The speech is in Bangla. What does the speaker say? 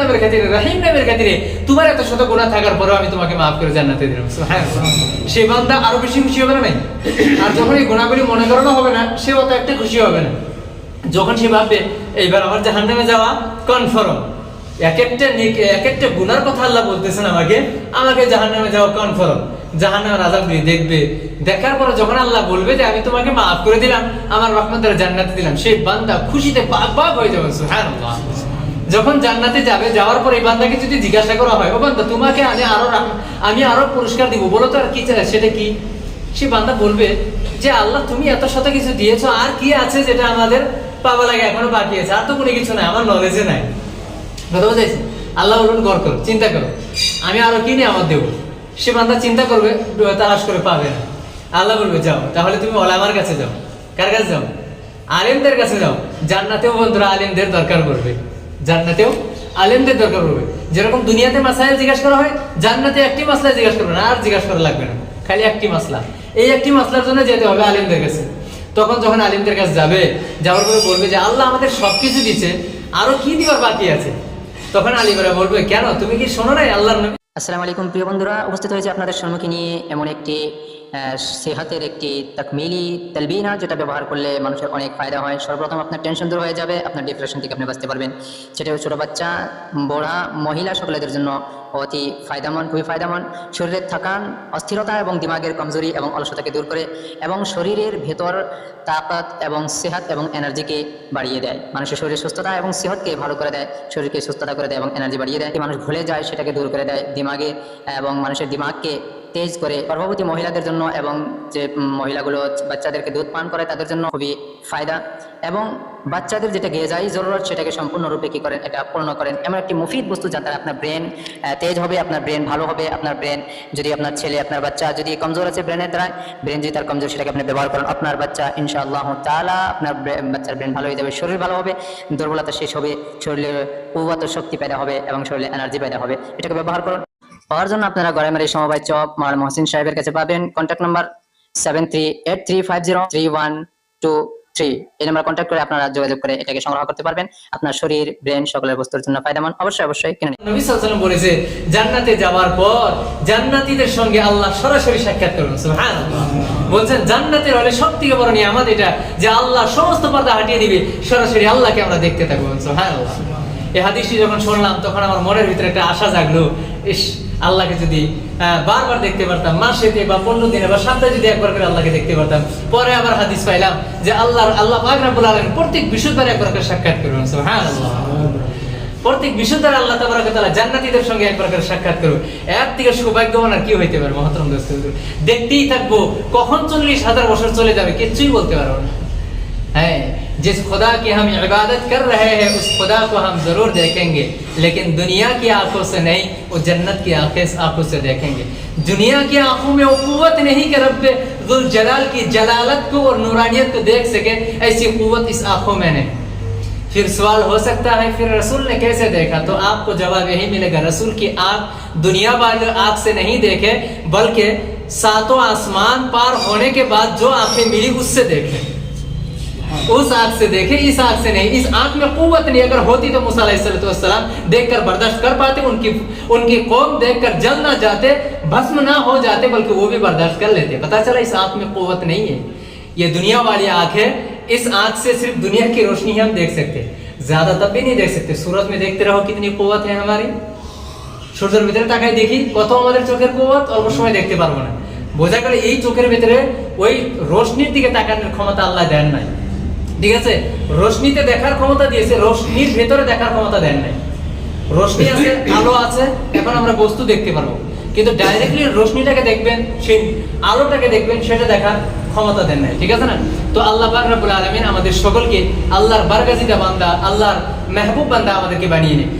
নামের খাতিরে, রাহিম নামের খাতিরে, তোমার এত শত গুণা থাকার পরেও আমি তোমাকে মাফ করে জান্নাতে দিলাম হ্যাঁ সে বান্দা আরও বেশি খুশি হবে না আর যখন এই গুণাগুলি মনে করানো হবে না সে অত একটা খুশি হবে না। যখন সে ভাববে, এইবার আমার যাওয়া কনফার্ম এক একটা এক একটা কথা আল্লাহ বলতেছেন আমাকে আমাকে জাহান্নামে যাওয়া কনফার্ম জাহান্নামের আজাব দিয়ে দেখবে, দেখার পরে যখন আল্লাহ বলবে যে আমি তোমাকে মাফ করে দিলাম, আমার রহমতের জান্নাতে দিলাম সেই বান্দা খুশিতে বাগ বাগ হয়ে যাবে, সুবহানাল্লাহ। যখন জান্নাতে যাবে, যাওয়ার পর এই বান্দাকে যদি জিজ্ঞাসা করা হয়, ও বান্দা, তোমাকে আমি আরও আমি আরও পুরস্কার দিব, বলো তো আর কি সেটা কি? সে বান্দা বলবে যে, আল্লাহ, তুমি এত শত কিছু দিয়েছ, আর কি আছে যেটা আমাদের পাওয়া লাগে এখনও বাকি আছে? আর তো কোনো কিছু নাই, আমার নলেজে নাই। কথা বুঝাইছি? আল্লাহ বলবেন গর করো, চিন্তা করো। আমি আরও কি নিয়ে আমার দেবো? সে বান্দা চিন্তা করবে, তালাশ করে পাবে না। আল্লাহ বলবে, যাও, তাহলে তুমি ওলামার কাছে যাও। কার কাছে যাও? আলেমদের কাছে যাও। জান্নাতেও বন্ধুরা, আলেমদের দরকার পড়বে। জান্নাতেও আলেমদের দরকার পড়বে। যেরকম দুনিয়াতে মাসাইল জিজ্ঞাসা করা হয়, জান্নাতে একটি মাসলা জিজ্ঞাসা করবে না, আর জিজ্ঞাসা করা লাগবে না। খালি একটি মাসলা। এই একটি মাসলার জন্য যেতে হবে আলেমদের কাছে। তখন যখন আলিমদের কাছে যাবে, যাওয়ার পরে বলবে যে, আল্লাহ আমাদের সবকিছু দিচ্ছে আরও কি দিবার বাকি আছে? তখন আলিমরা বলবে, কেন? তুমি কি শোনো নাই আল্লাহর নবী? আসসালামু আলাইকুম, প্রিয় বন্ধুরা, উপস্থিত হয়েছে আপনাদের সম্মুখে নিয়ে এমন একটি সেহাতের একটি তাকমিলি তেলবিনা যেটা ব্যবহার করলে মানুষের অনেক ফায়দা হয়। সর্বপ্রথম আপনার টেনশন দূর হয়ে যাবে, আপনার ডিপ্রেশন থেকে আপনি বাঁচতে পারবেন। সেটা ছোটো বাচ্চা, বড়া, মহিলা, সকলেদের জন্য অতি ফায়দামান, খুবই ফায়দামান। শরীরের থাকান, অস্থিরতা এবং দিমাগের কমজোরি এবং অলসতাকে দূর করে এবং শরীরের ভেতর তাকাত এবং সেহাত এবং এনার্জিকে বাড়িয়ে দেয়। মানুষের শরীরের সুস্থতা এবং সেহতকে ভালো করে দেয়, শরীরকে সুস্থতা করে দেয় এবং এনার্জি বাড়িয়ে দেয়। মানুষ ভুলে যায় সেটাকে দূর করে দেয়। দিমাগে এবং মানুষের দিমাগকে তেজ করে গর্ভবতী মহিলাদের জন্য এবং যে মহিলাগুলো বাচ্চাদেরকে দুধ পান করে তাদের জন্য খুবই ফায়দা। এবং বাচ্চাদের যেটা যায়, জরুরত সেটাকে সম্পূর্ণরূপে কী করেন, এটা পূর্ণ করেন। এমন একটি মুফিদ বস্তু দ্বারা আপনার ব্রেন তেজ হবে, আপনার ব্রেন ভালো হবে, আপনার ব্রেন যদি আপনার ছেলে, আপনার বাচ্চা যদি কমজোর আছে ব্রেনের দ্বারা ব্রেন যদি তার কমজোর সেটাকে আপনি ব্যবহার করেন, আপনার বাচ্চা ইনশাআল্লাহ তাআলা আপনার বাচ্চার ব্রেন ভালো হয়ে যাবে, শরীর ভালো হবে, দুর্বলতা শেষ হবে শরীরে কুয়াত শক্তি পেদা হবে এবং শরীরে এনার্জি পেদা হবে। এটাকে ব্যবহার করুন। পাওয়ার জন্য আপনারা গড়েমারি সমবায় চপ মার মহসিন সাহেবের কাছে পাবেন। কন্ট্যাক্ট নাম্বার সেভেন এই নাম্বার কন্ট্যাক্ট করে আপনারা যোগাযোগ করে এটাকে সংগ্রহ করতে পারবেন। আপনার শরীর ব্রেন সকলের বস্তুর জন্য ফায়দামান অবশ্যই অবশ্যই কিনে নিন। নবী সাল্লাল্লাহু আলাইহি বলেছে, জান্নাতে যাওয়ার পর জান্নাতীদের সঙ্গে আল্লাহ সরাসরি সাক্ষাৎ করবেন সুবহানাল্লাহ। বলছেন, জান্নাতের হলে সবথেকে বড় নিয়ামত এটা যে আল্লাহ সমস্ত পর্দা হাটিয়ে দিবে, সরাসরি আল্লাহকে আমরা দেখতে থাকব। সুবহানাল্লাহ। এই হাদিসটি যখন শুনলাম, তখন আমার মনের ভিতরে একটা আশা জাগলো, ইস আল্লাহকে যদি বারবার দেখতে পারতাম মাসেতে বা পনেরো দিনে বা সপ্তাহে যদি একবার করে আল্লাহকে দেখতে পারতাম, পরে আবার হাদিস পাইলাম যে আল্লাহর, আল্লাহ পাক রাব্বুল আলামিন প্রত্যেক বিশুদ্ধবার একবার করে সাক্ষাৎ করবেন সুবহানাল্লাহ। প্রত্যেক বিশুদ্ধের আল্লাহ তাবারক তাআলা জান্নাতীদের সঙ্গে একবার করে সাক্ষাৎ করবে এর থেকে সৌভাগ্যবান আর কি হইতে পারে, মহতরম দোস্ত। দেখতেই থাকব, কখন চল্লিশ হাজার বছর চলে যাবে, কিচ্ছুই বলতে পারব না। है। जिस खुदा की हम इबादत कर रहे हैं, उस खुदा को हम ज़रूर देखेंगे। लेकिन दुनिया की आँखों से नहीं, वो जन्नत की आँखें आँखों से देखेंगे। दुनिया की आँखों में वो कुवत नहीं कि रब जलाल की जलालत को और नूरानियत को देख सके, ऐसी कुवत इस आँखों में नहीं। फिर सवाल हो सकता है, फिर रसूल ने कैसे देखा? तो आपको जवाब यही मिलेगा, रसूल की आँख दुनिया वाले आँख से नहीं देखे, बल्कि सातों आसमान पार होने के बाद जो आँखें मिली उससे देखे। उस आंख से देखे इस आंख से नहीं इस आंख में कुवत नहीं अगर होती तो मूसा अलैहिस्सलाम देखकर बर्दाश्त कर पाते उनकी उनकी कौम देखकर जल ना जाते भस्म ना हो जाते बल्कि वो भी बर्दाश्त कर लेते पता चला इस आंख में कुवत नहीं है ये दुनिया वाली आंख है इस आंख से सिर्फ दुनिया की रोशनी ही हम देख सकते हैं। ज्यादा तब भी नहीं देख सकते सूरज में देखते रहो कितनी कुवत है हमारी সূর্যের ভিতরে তাকাই দেখি কত আমাদের চোখের কুয়াত অল্প সময় দেখতে পারবো না বোঝা গেল এই চোখের ভিতরে ওই রোশনির দিকে তাকানোর ক্ষমতা আল্লাহ দেন নাই ঠিক আছে? রশ্মিতে দেখার ক্ষমতা দিয়েছে রশ্মির ভেতরে দেখার ক্ষমতা দেন নাই। রশ্মি আছে আলো আছে এখন আমরা বস্তু দেখতে পারব। কিন্তু ডাইরেক্টলি রশ্মিটাকে দেখবেন সেই আলোটাকে দেখবেন সেটা দেখার ক্ষমতা দেন নাই ঠিক আছে না? তো আল্লাহ পাক রাব্বুল আলামিন আমাদের সকলকে আল্লাহর বারগাজিদা বান্দা আল্লাহর মেহবুব বান্দা আমাদেরকে বানিয়ে নেয়